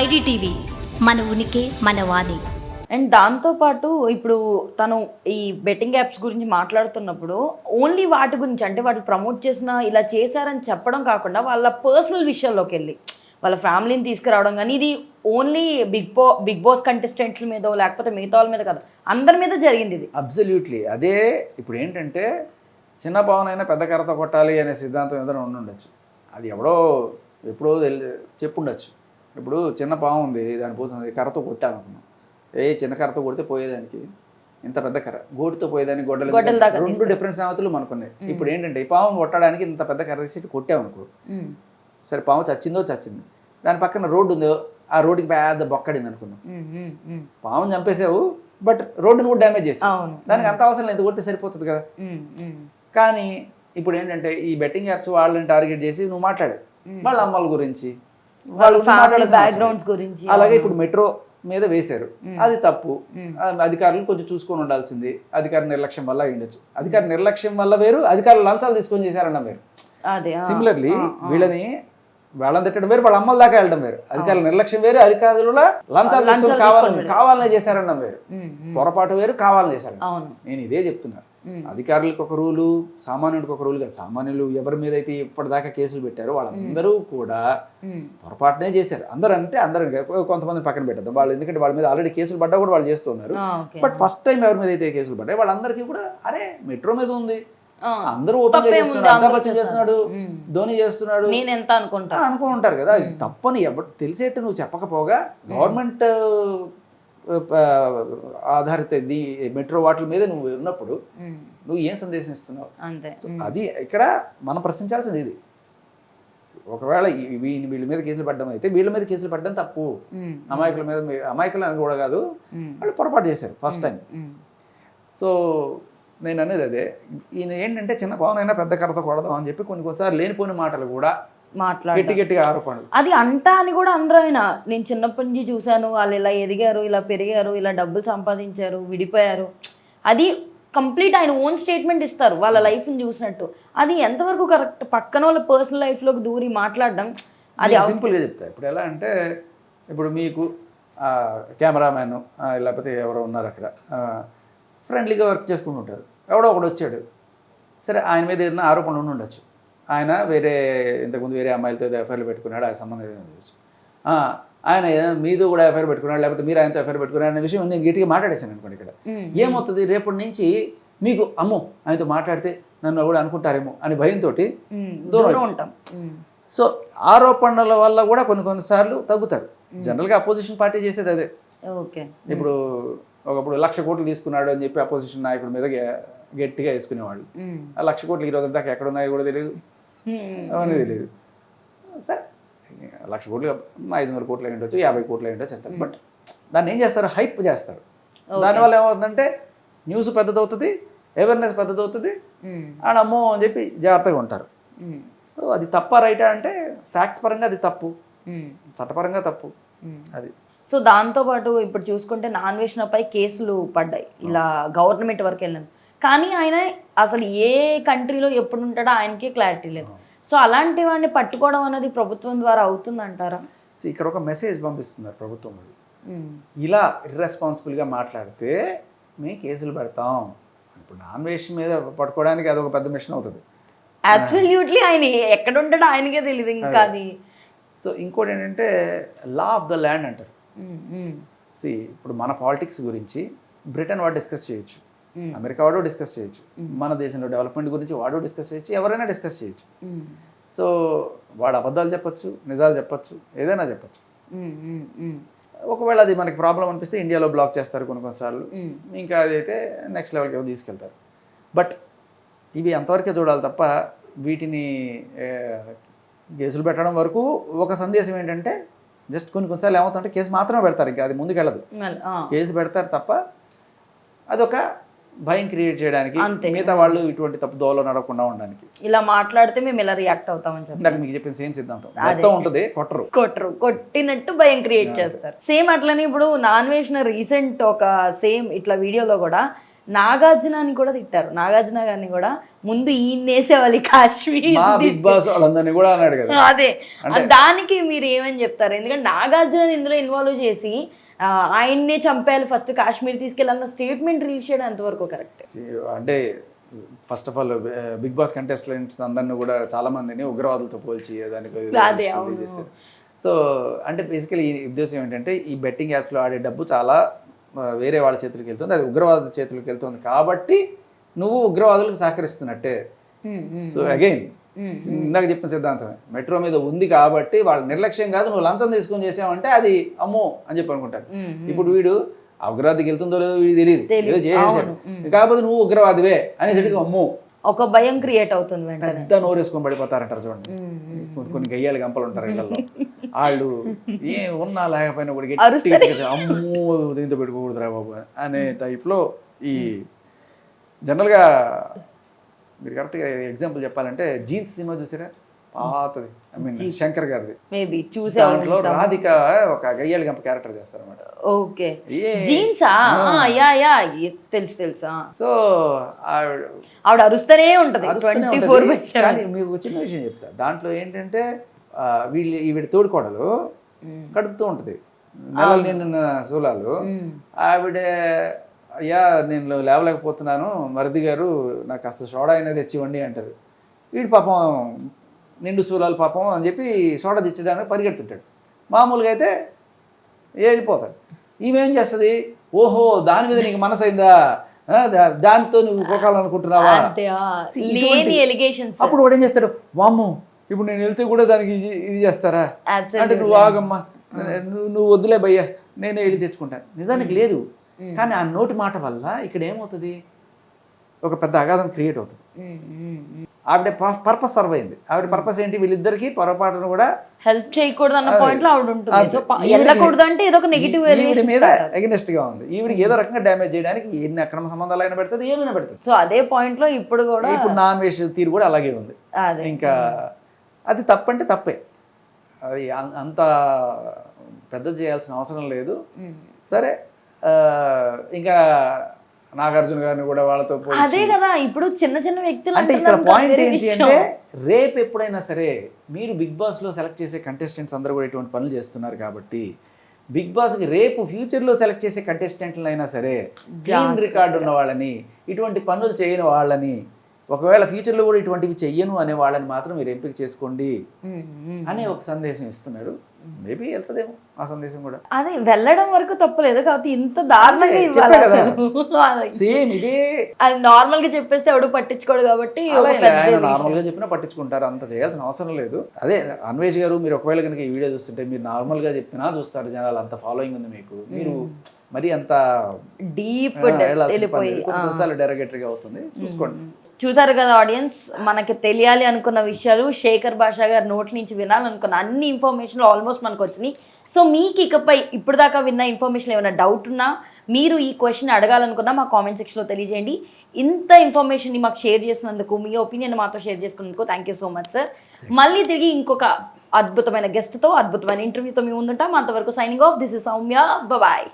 IDTV మన ఉనికి మన వాణి. అండ్ దాంతోపాటు ఇప్పుడు తను ఈ బెట్టింగ్ యాప్స్ గురించి మాట్లాడుతున్నప్పుడు ఓన్లీ వాటి గురించి అంటే వాటి ప్రమోట్ చేసిన ఇలా చేశారని చెప్పడం కాకుండా వాళ్ళ పర్సనల్ విషయాల్లోకి వెళ్ళి వాళ్ళ ఫ్యామిలీని తీసుకురావడం కానీ ఇది ఓన్లీ బిగ్ బో బిగ్ బాస్ కంటెస్టెంట్ల మీద లేకపోతే మిగతా వాళ్ళ మీద కాదు అందరి మీద జరిగింది ఇది. అబ్సల్యూట్లీ. అదే ఇప్పుడు ఏంటంటే చిన్న పవన్ అయినా పెద్ద కర్రతో కొట్టాలి అనే సిద్ధాంతం ఏదైనా ఉండి ఉండొచ్చు అది ఎవడో ఎప్పుడో చెప్పుండొచ్చు. ఇప్పుడు చిన్న పాము ఉంది దాని పోతుంది కర్రతో కొట్టాను అనుకున్నాం. ఏ చిన్న కర్రతో కొడితే పోయేదానికి ఇంత పెద్ద కర్ర గోటితో పోయేదానికి గొడ్డలు? రెండు. డిఫరెంట్ సామెతలు మనకున్నాయి. ఇప్పుడు ఏంటంటే ఈ పాము కొట్టడానికి ఇంత పెద్ద కర్ర తీసి కొట్టామనుకో సరే పాము చచ్చిందో చచ్చింది. దాని పక్కన రోడ్డు ఉందో ఆ రోడ్డుకి పెద్ద బొక్కడింది అనుకున్నాం. పాముని చంపేసావు బట్ రోడ్డును కూడా డ్యామేజ్ చేసావు. దానికి అంత అవసరం లేదు కొడితే సరిపోతుంది కదా. కానీ ఇప్పుడు ఏంటంటే ఈ బెట్టింగ్ యాప్స్ వాళ్ళని టార్గెట్ చేసి నువ్వు మాట్లాడు. వాళ్ళ అమ్మల గురించి వాళ్ళ గురించి ఫ్యామిలీ బ్యాక్గ్రౌండ్స్. అలాగే ఇప్పుడు మెట్రో మీద వేశారు. అది తప్పు. అధికారులు కొంచెం చూసుకొని ఉండాల్సింది. అధికార నిర్లక్ష్యం వల్ల ఉండొచ్చు. అధికార నిర్లక్ష్యం వల్ల వేరు అధికారులు లంచాలు తీసుకొని చేశారన్న వేరు. సిమిలర్లీ. వీళ్ళని వాళ్ళని తిట్టడం వేరు వాళ్ళ అమ్మల దాకా వెళ్ళడం వేరు. అధికారుల నిర్లక్ష్యం వేరు అధికారుల లంచాలు కావాలని కావాలనే చేశారన్న వేరు. పొరపాటు వేరు కావాలని చేశారు నేను ఇదే చెప్తున్నా. ఉమ్. అధికారులకు ఒక రూలు సామాన్యుడికి ఒక రూలు కాదు. సామాన్యులు ఎవరి మీద అయితే ఇప్పటిదాకా కేసులు పెట్టారో వాళ్ళందరూ కూడా పొరపాటునే చేశారు. అందరూ అంటే అందరూ. కొంతమంది పక్కన పెట్టద్దాం. వాళ్ళు ఎందుకంటే వాళ్ళ మీద ఆల్రెడీ కేసులు పడ్డా కూడా వాళ్ళు చేస్తున్నారు బట్ ఫస్ట్ టైం ఎవరి మీద అయితే కేసులు పడ్డాయి వాళ్ళందరికీ కూడా అరే మెట్రో మీద ఉంది. అందరూ ఓపెన్ చేస్తున్నాడు. ధోని చేస్తున్నాడు. నేను ఎంత అనుకుంటా? ఆ, అనుకో ఉంటారు కదా. తప్పని ఎవరు తెలిసేట్టు నువ్వు చెప్పకపోగా గవర్నమెంట్ ఆధారిత ది మెట్రో వాటిల మీద నువ్వు ఉన్నప్పుడు నువ్వు ఏం సందేశం ఇస్తున్నావు? అంతే. సో అది ఇక్కడ మనం ప్రశ్నించాల్సింది ఇది. ఒకవేళ వీళ్ళ మీద కేసులు పడ్డం అయితే వీళ్ళ మీద కేసులు పడ్డం తప్పు. అమాయకుల మీద అమాయకులు అని కూడా కాదు. వాళ్ళు పొరపాటు చేశారు ఫస్ట్ టైం సో నేను అనేది అదే. ఈయన ఏంటంటే చిన్న పవన్ అయినా పెద్ద కర్రతో కొడదాం అని చెప్పి కొన్ని కొన్నిసార్లు లేనిపోయిన మాటలు కూడా గట్టి గట్టిగా ఆరోపణలు. అది అంటా అని కూడా అందరూ ఆయన నేను చిన్నప్పటి నుంచి చూశాను వాళ్ళు ఇలా ఎదిగారు ఇలా పెరిగారు ఇలా డబ్బులు సంపాదించారు విడిపోయారు. అది కంప్లీట్ ఆయన ఓన్ స్టేట్మెంట్ ఇస్తారు వాళ్ళ లైఫ్ని చూసినట్టు. అది ఎంతవరకు కరెక్ట్? పక్కన వాళ్ళ పర్సనల్ లైఫ్లోకి దూరి మాట్లాడడం అది సింపుల్గా చెప్తా. ఇప్పుడు ఎలా అంటే ఇప్పుడు మీకు కెమెరామ్యాన్ లేకపోతే ఎవరో ఉన్నారు అక్కడ. ఫ్రెండ్లీగా వర్క్ చేసుకుంటూ ఉంటారు. ఎవడో ఒకడు వచ్చాడు. సరే ఆయన మీద ఏదైనా ఆరోపణలు ఉండి ఉండొచ్చు. ఆయన వేరే ఇంతకుముందు వేరే అమ్మాయిలతో ఏదో ఎఫ్ఐఆర్లు పెట్టుకున్నాడు ఆ సంబంధం ఆ, ఆయన మీతో కూడా ఎఫ్ఐఆర్ పెట్టుకున్నాడు లేకపోతే మీరు ఆయనతో ఎఫ్ఐఆర్ పెట్టుకున్నాడు అనే విషయం నేను గట్టిగా మాట్లాడేశాను అనుకోండి ఇక్కడ. ఏమవుతుంది? రేపటి నుంచి మీకు అమ్మో ఆయనతో మాట్లాడితే నన్ను కూడా అనుకుంటారేమో అని భయంతో దూరం ఉంటాం. సో ఆరోపణల వల్ల కూడా కొన్ని కొన్నిసార్లు తగ్గుతారు. జనరల్గా అపోజిషన్ పార్టీ చేసేది అదే. ఓకే. ఇప్పుడు ఒకప్పుడు లక్ష కోట్లు తీసుకున్నాడు అని చెప్పి అపోజిషన్ నాయకుడి మీద గట్టిగా వేసుకునేవాళ్ళు. ఆ లక్ష కోట్లు ఈ రోజు దాకా ఎక్కడ ఉన్నాయో కూడా తెలియదు. అవన్నీ తెలియదు సరే లక్ష కోట్లు ఐదు వందల కోట్లు ఉండొచ్చు యాభై కోట్లు ఉండొచ్చు చెప్తారు బట్ దాన్ని ఏం చేస్తారు? హైప్ చేస్తారు. దానివల్ల ఏమవుతుందంటే న్యూస్ పెద్దదవుతుంది అవేర్నెస్ పెద్దదవుతుంది అండ్ అమ్మో అని చెప్పి జాగ్రత్తగా ఉంటారు. సో అది తప్ప రైటా అంటే ఫ్యాక్ట్స్ పరంగా అది తప్పు. చట్టపరంగా తప్పు. అది. సో దాంతోపాటు ఇప్పుడు చూసుకుంటే నాన్ పై కేసులు పడ్డాయి. ఇలా గవర్నమెంట్ వరకు వెళ్ళాను కానీ ఆయన అసలు ఏ కంట్రీలో ఎప్పుడు ఉంటాడో ఆయనకే క్లారిటీ లేదు. సో అలాంటి వాడిని పట్టుకోవడం అనేది ప్రభుత్వం ద్వారా అవుతుందంటారా? సో ఇక్కడ ఒక మెసేజ్ పంపిస్తున్నారు ప్రభుత్వం ఇలా ఇర్రెస్పాన్సిబుల్గా మాట్లాడితే మేము కేసులు పెడతాం. ఇప్పుడు నాన్ వెజ్ మీద పట్టుకోవడానికి అదొక పెద్ద మిషన్ అవుతుంది. అబ్సల్యూట్లీ ఆయన ఎక్కడ ఉంటాడో ఆయనకే తెలియదు ఇంకా అది. సో ఇంకోటి ఏంటంటే లా ఆఫ్ ద ల్యాండ్ అంటారు. సి ఇప్పుడు మన పాలిటిక్స్ గురించి బ్రిటన్ వాడు డిస్కస్ చేయొచ్చు. అమెరికా వాడు డిస్కస్ చేయొచ్చు. మన దేశంలో డెవలప్మెంట్ గురించి వాడు డిస్కస్ చేయొచ్చు ఎవరైనా డిస్కస్ చేయొచ్చు. ఉమ్, సో వాడు అబద్ధాలు చెప్పొచ్చు నిజాలు చెప్పొచ్చు ఏదైనా చెప్పొచ్చు. ఒకవేళ అది మనకి ప్రాబ్లం అనిపిస్తే ఇండియాలో బ్లాక్ చేస్తారు కొన్ని కొన్నిసార్లు. ఇంకా అదైతే నెక్స్ట్ లెవెల్కి ఏమో తీసుకెళ్తారు. బట్ ఇవి అంతవరకే చూడాలి తప్ప వీటిని కేసులు పెట్టడం వరకు ఒక సందేశం ఏంటంటే జస్ట్ కొన్ని కొన్నిసార్లు ఏమవుతుంటే కేసు మాత్రమే పెడతారు ఇంకా అది ముందుకెళ్ళదు. కేసు పెడతారు తప్ప అదొక భయం క్రియేట్ చేయడానికి. మిగతా వాళ్ళు ఇటువంటి తప్పు దోవలో నడవకుండా ఉండడానికి. ఇలా మాట్లాడితే మేము ఇలా రియాక్ట్ అవుతామని చెప్పి మీకు చెప్పిన సేమ్ సిద్ధాంతం. మొత్తం ఉంటుంది కొట్టరు. కొట్టరు. కొట్టినట్టు భయం క్రియేట్ చేస్తారు. సేమ్ అట్లనే ఇప్పుడు నాన్ వెజ్ రీసెంట్ ఒక సేమ్ ఇట్లా వీడియోలో కూడా నాగార్జునని కూడా తిట్టారు. నాగార్జున గారిని కూడా ముందు ఈయన వేసేవాలి కాశ్మీర్ బిగ్ బాస్ వాళ్ళందరినీ కూడా అన్నాడు కదా. అదే. దానికి మీరు ఏమని చెప్తారు? ఎందుకంటే నాగార్జున ఇందులో ఇన్వాల్వ్ చేసి ఆయన్నే చంపేయాలి ఫస్ట్ కాశ్మీర్ తీసుకెళ్ళాలన్న స్టేట్మెంట్ రీచ్ చేయడం ఎంతవరకు కరెక్ట్ అంటే first of all big boss contestants అందరిని కూడా చాలా మందిని ఉగ్రవాదులతో పోల్చి దానికి. చేశారు సో అంటే బేసికలీ ఈ ఉద్దేశం ఏంటంటే ఈ బెట్టింగ్ యాప్స్లో ఆడే డబ్బు చాలా వేరే వాళ్ళ చేతులకు వెళ్తుంది. అది ఉగ్రవాద చేతులకు వెళ్తుంది. కాబట్టి నువ్వు ఉగ్రవాదులకు సహకరిస్తున్నట్టే. సో అగైన్ ఇందాక చెప్పిన సిద్ధాంతమే. మెట్రో మీద ఉంది కాబట్టి వాళ్ళ నిర్లక్ష్యం కాదు నువ్వు లంచం తీసుకొని చేసావంటే అది అమ్మో అని చెప్పి అనుకుంటారు. ఇప్పుడు వీడు ఉగ్రవాదికి వెళ్తుందో లేదో వీడికి తెలియదు. ఏదో చేసేసాడు. కాకపోతే నువ్వు ఉగ్రవాదివే అనేసరికి అమ్మో. ఒక భయం క్రియేట్ అవుతుంది పెద్ద నోరేసుకొని పడిపోతారంటారు చూడండి. కొన్ని- కొన్ని గయ్యాలు గంపలు ఉంటారు ఇళ్ళల్లో వాళ్ళు ఏ ఉన్నా లేకపోయినా కూడా అమ్మో దీంతో పెట్టుకోకూడదురా బాబు అనే టైప్లో ఈ జనరల్గా మీరు కరెక్ట్గా ఎగ్జాంపుల్ చెప్పాలంటే జీన్స్ సినిమా చూసారా? పాతది. ఐ మీన్ శంకర్ గారిది. మేబీ చూసే దాంట్లో రాధిక ఒక గయ్యాలి గంప క్యారెక్టర్ చేస్తారన్నమాట. ఓకే ఏ. జీన్సా? Yeah yeah. తెలుసు తెలుసు. సో ఆవిడ అరుస్తూనే ఉంటది. ట్వంటీ. ఫోర్ కానీ మీకు చిన్న విషయం చెప్తా. దాంట్లో ఏంటంటే వీళ్ళు ఈవిడ తోడుకోడలు కడుపుతూ ఉంటుంది. నెలలు నిండిన శూలాలు ఆవిడ అయ్యా నేను లేవలేకపోతున్నాను. మరిది గారు నాకు కాస్త సోడా అనేది తెచ్చివ్వండి అంటారు. వీడు పాపం నిండు శూలాలు పాపం అని చెప్పి సోడా తెచ్చడానికి పరిగెడుతుంటాడు. మామూలుగా అయితే వెళ్ళిపోతాడు ఈమె ఏం చేస్తుంది? ఓహో దాని మీద నీకు మనసు అయిందా? దాంతో నువ్వు ఎలిగేషన్స్ అప్పుడు వాడు ఏం చేస్తాడు? వామ్మో ఇప్పుడు నేను వెళ్తే కూడా దానికి ఇది చేస్తారా? అంటే నువ్వు ఆగమ్మా. నువ్వు వద్దులే భయ్యా నేనే వెళ్ళి తెచ్చుకుంటాను. నిజానికి లేదు. కానీ ఆ నోటి మాట వల్ల ఇక్కడ ఏమవుతుంది? ఒక పెద్ద అగాధం క్రియేట్ అవుతుంది. ఆవిడ పర్పస్ సర్వ్ అయింది. ఆవిడ పర్పస్ ఏంటి? వీళ్ళిద్దరికి పొరపాటును కూడా హెల్ప్ చేయకూడదు అన్న అదే. పాయింట్లో ఆవిడ ఉంటుంది. వెళ్ళకూడదు అంటే ఏదో ఒక నెగిటివ్ ఈవిడ మీద అగెనిస్ట్గా ఉంది. ఈవిడికి ఏదో రకంగా డ్యామేజ్ చేయడానికి ఎన్ని అక్రమ సంబంధాలు అయినా పెడుతుంది ఏమైనా పెడుతుంది. సో అదే పాయింట్లో ఇప్పుడు కూడా ఇప్పుడు నాన్ వెజ్ తీరు కూడా అలాగే ఉంది. ఇంకా అది తప్పంటే తప్పే. అది అంత పెద్ద చేయాల్సిన అవసరం లేదు. సరే ఇంకా నాగార్జున గారిని కూడా వాళ్ళతో అదే కదా ఇప్పుడు చిన్న చిన్న వ్యక్తులు అంటే ఇక్కడ పాయింట్ ఏంటి. అంటే రేపు ఎప్పుడైనా సరే మీరు బిగ్ బాస్లో సెలెక్ట్ చేసే కంటెస్టెంట్స్ అందరూ కూడా ఇటువంటి పనులు చేస్తున్నారు కాబట్టి బిగ్ బాస్కి రేపు ఫ్యూచర్లో సెలెక్ట్ చేసే కంటెస్టెంట్లు అయినా సరే క్లీన్ రికార్డు ఉన్న వాళ్ళని ఇటువంటి పనులు చేయని వాళ్ళని ఒకవేళ ఫ్యూచర్లో కూడా ఇటువంటివి చెయ్యను అనే వాళ్ళని మాత్రం మీరు ఎంపిక చేసుకోండి. అనే ఒక సందేశం ఇస్తున్నాడు. మేబీ వెళ్తుందేమో ఆ సందేశం కూడా. అదే వెళ్ళడం వరకు తప్పలేదు కాబట్టి ఇంత దారుణంగా. సేమ్ ఇదే. అది నార్మల్గా చెప్పేస్తే ఎవడు పట్టించుకోడు కాబట్టి విషయం. నార్మల్గా చెప్పినా పట్టించుకుంటారు అంత చేయాల్సిన అవసరం లేదు. అదే అన్వేష్ గారు మీరు ఒకవేళ కనుక ఈ వీడియో చూస్తుంటే మీరు నార్మల్గా చెప్పినా చూస్తారు జనాలు అంత ఫాలోయింగ్ ఉంది మీకు. మీరు మరి అంత డీప్ కొన్నిసార్లు డెరగేటరీగా అవుతుంది. చూసుకోండి. చూసారు కదా ఆడియన్స్ మనకి తెలియాలి అనుకున్న విషయాలు శేఖర్ భాషా గారి నోటి నుంచి వినాలనుకున్న అన్ని ఇన్ఫర్మేషన్లు ఆల్మోస్ట్ మనకు వచ్చినాయి. సో మీకు ఇకపై ఇప్పుడు దాకా విన్న ఇన్ఫర్మేషన్ ఏమైనా డౌట్ ఉన్నా మీరు ఈ క్వశ్చన్ అడగాలనుకున్నా మా కామెంట్ సెక్షన్లో తెలియజేయండి. ఇంత ఇన్ఫర్మేషన్ని మాకు షేర్ చేసినందుకు మీ ఒపీనియన్ మాతో షేర్ చేసుకున్నందుకు thank you so much sir మళ్ళీ తిరిగి ఇంకొక అద్భుతమైన గెస్ట్తో అద్భుతమైన ఇంటర్వ్యూతో మేము ముందుంటాం. అంతవరకు signing off this is Soumya bye